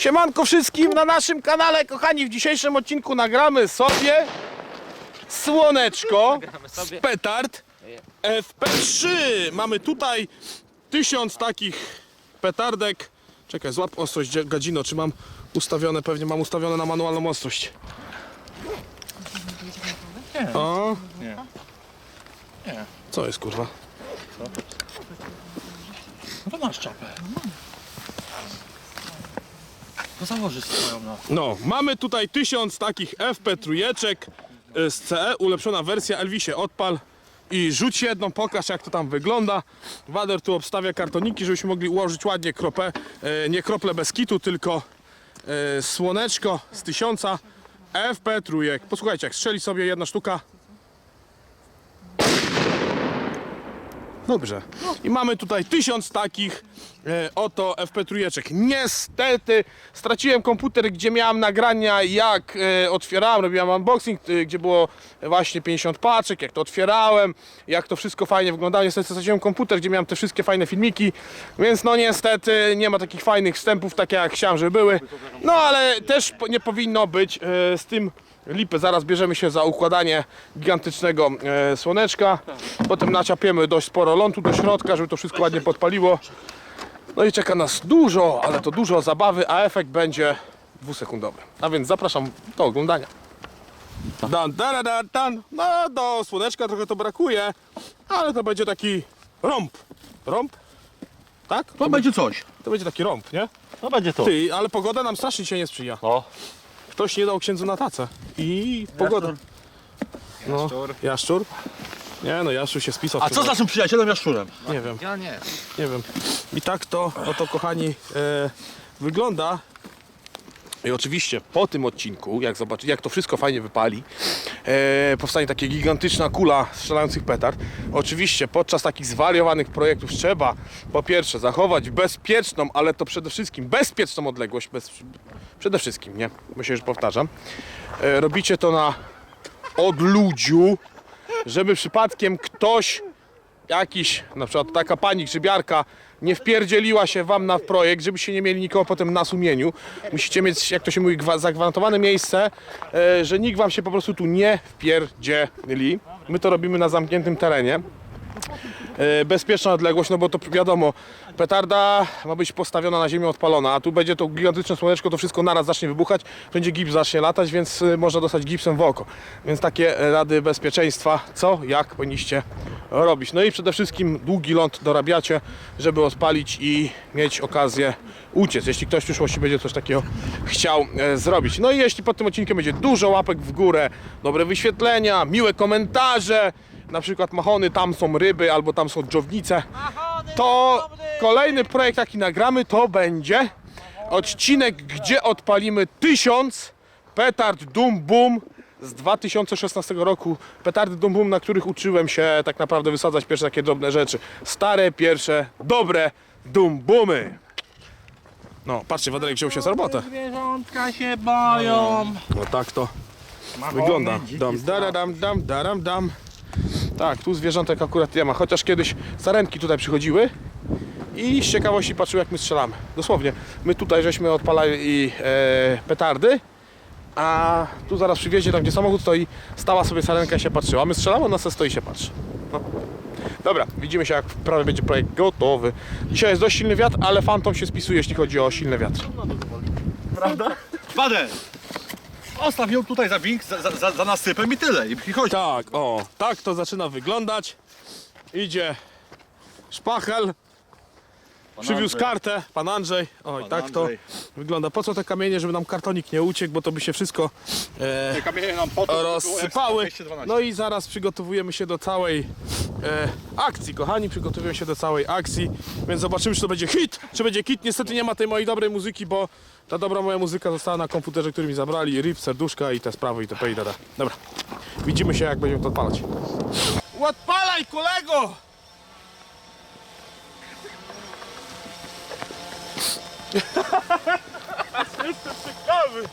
Siemanko wszystkim na naszym kanale, kochani, w dzisiejszym odcinku nagramy sobie słoneczko z petard FP3. Mamy tutaj tysiąc takich petardek. Czekaj, złap ostrość gadzino, czy mam ustawione, pewnie mam ustawione na manualną ostrość. Nie. O, Nie. Nie. co jest kurwa? No to masz czapę. To założysz swoją no. No, mamy tutaj tysiąc takich FP trójeczek y, z CE, ulepszona wersja Elvisie odpal i rzuć jedną, pokaż jak to tam wygląda. Wader tu obstawia kartoniki, żebyśmy mogli ułożyć ładnie kropę, e, nie krople bez kitu, tylko e, słoneczko z tysiąca FP trójek. Posłuchajcie, jak strzeli sobie jedna sztuka. Dobrze. I mamy tutaj tysiąc takich e, oto FP trójeczek. Niestety straciłem komputer, gdzie miałem nagrania jak e, otwierałem, robiłem unboxing, e, gdzie było właśnie 50 paczek, jak to otwierałem, jak to wszystko fajnie wyglądało. Niestety straciłem komputer, gdzie miałem te wszystkie fajne filmiki, więc no niestety nie ma takich fajnych wstępów, takie jak chciałem, żeby były. No ale też po- nie powinno być e, z tym lipy. Zaraz bierzemy się za układanie gigantycznego e, słoneczka. Potem naczapiemy dość sporo lądu do środka, żeby to wszystko ładnie podpaliło. No i czeka nas dużo, ale to dużo zabawy, a efekt będzie dwusekundowy. A więc zapraszam do oglądania. Dan, dan, dan, dan. No do słoneczka trochę to brakuje, ale to będzie taki rąb. Rąb? Tak? To będzie coś. To będzie taki rąb, nie? To będzie to. Ty, ale pogoda nam strasznie dzisiaj nie sprzyja. O. Ktoś nie dał księdzu na tacę. I pogoda. No, Jaszczur. jaszczur? Nie no, jaszczur się spisał. A co z naszym przyjacielem Jaszczurem? Nie wiem, Ja nie. nie wiem. I tak to, oto kochani, e, wygląda. I oczywiście po tym odcinku, jak zobaczy, jak to wszystko fajnie wypali, e, powstanie taka gigantyczna kula strzelających petard. Oczywiście podczas takich zwariowanych projektów trzeba po pierwsze zachować bezpieczną, ale to przede wszystkim bezpieczną odległość, bez, przede wszystkim, nie? Myślę, że powtarzam. E, robicie to na odludziu, żeby przypadkiem ktoś jakiś, na przykład taka pani grzybiarka nie wpierdzieliła się wam na projekt, żebyście nie mieli nikogo potem na sumieniu. Musicie mieć, jak to się mówi, gwa- zagwarantowane miejsce, e, że nikt wam się po prostu tu nie wpierdzieli. My to robimy na zamkniętym terenie. E, bezpieczna odległość, no bo to wiadomo, petarda ma być postawiona na ziemię odpalona, a tu będzie to gigantyczne słoneczko, to wszystko naraz zacznie wybuchać, będzie gips zacznie latać, więc e, można dostać gipsem w oko. Więc takie rady bezpieczeństwa, co, jak powinniście robić. No i przede wszystkim długi ląd dorabiacie, żeby odpalić i mieć okazję uciec, jeśli ktoś w przyszłości będzie coś takiego chciał e, zrobić. No i jeśli pod tym odcinkiem będzie dużo łapek w górę, dobre wyświetlenia, miłe komentarze, na przykład machony, tam są ryby albo tam są dżownice, to kolejny projekt jaki nagramy to będzie odcinek, gdzie odpalimy tysiąc petard Dum Boom z 2016 roku. Petardy Dum Boom, na których uczyłem się tak naprawdę wysadzać pierwsze takie drobne rzeczy. Stare, pierwsze, dobre Dum Boomy. No, patrzcie, Waderek wziął się za robotę. Zwierzątka się boją. No tak to wygląda. Dam, daradam, dam, daram, dam. Tak, tu zwierzątek akurat nie ma, chociaż kiedyś sarenki tutaj przychodziły i z ciekawości patrzyły jak my strzelamy. Dosłownie, my tutaj żeśmy odpalali e, petardy, a tu zaraz przy wjeździe, tam gdzie samochód stoi, stała sobie sarenka i się patrzyła. My strzelamy, ona se stoi i się patrzy. No. Dobra, widzimy się jak prawie będzie projekt gotowy. Dzisiaj jest dość silny wiatr, ale fantom się spisuje, jeśli chodzi o silny wiatr. Padę! Ostaw ją tutaj za wink, za, za, za, nasypem i tyle. I, i chodź. Tak, o, tak to zaczyna wyglądać. Idzie szpachel, przywiózł Andrzej. kartę, pan Andrzej. Oj, Pan tak to Andrzej. wygląda. Po co te kamienie, żeby nam kartonik nie uciekł, bo to by się wszystko e, Te kamienie nam potem rozsypały. No i zaraz przygotowujemy się do całej e, akcji, kochani, przygotowujemy się do całej akcji, więc zobaczymy, czy to będzie hit, czy będzie hit. Niestety nie ma tej mojej dobrej muzyki, bo ta dobra moja muzyka została na komputerze, który mi zabrali, rip, serduszka i te sprawy itp. itd. Dobra, widzimy się, jak będziemy to odpalać. Odpalaj, kolego! Jestem ciekawy.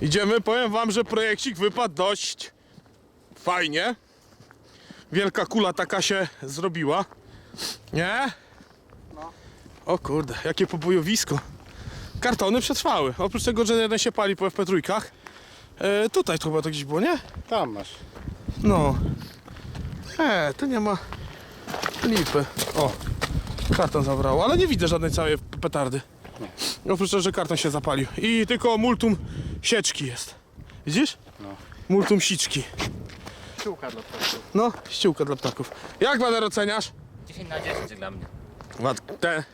Idziemy, powiem wam, że projekcik wypadł dość fajnie. Wielka kula taka się zrobiła. Nie? O kurde, jakie pobojowisko. Kartony przetrwały. Oprócz tego, że jeden się pali po FP3. E, tutaj to chyba to gdzieś było, nie? Tam masz. No. E, tu nie ma lipy. O, karton zabrało, ale nie widzę żadnej całej petardy. Oprócz tego, że karton się zapalił. I tylko multum sieczki jest. Widzisz? No. Multum siczki. Siłka dla ptaków. No, ściółka dla ptaków. Jak Waler oceniasz? 10 na 10 dla mnie. Te.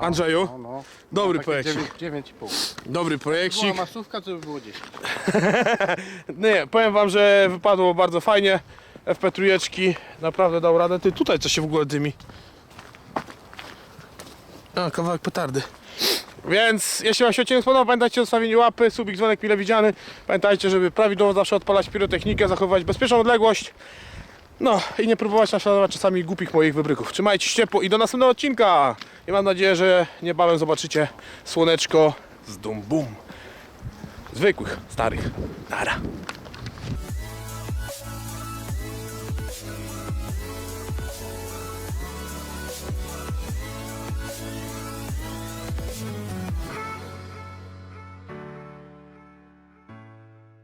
Andrzeju? No, no. Dobry Takie projekcik. 9, 9,5. Dobry Była projekcik. masówka, to by było 10. Nie, powiem wam, że wypadło bardzo fajnie. FP3 naprawdę dał radę. Ty tutaj coś się w ogóle dymi. A, kawałek petardy. Więc jeśli wam się odcinek spodobał, pamiętajcie o zostawieniu łapy, subik, dzwonek mile widziany. Pamiętajcie, żeby prawidłowo zawsze odpalać pirotechnikę, zachowywać bezpieczną odległość. No i nie próbować naśladować czasami głupich moich wybryków. Trzymajcie się ciepło i do następnego odcinka. I mam nadzieję, że niebawem zobaczycie słoneczko z dum bum. Zwykłych, starych. Nara.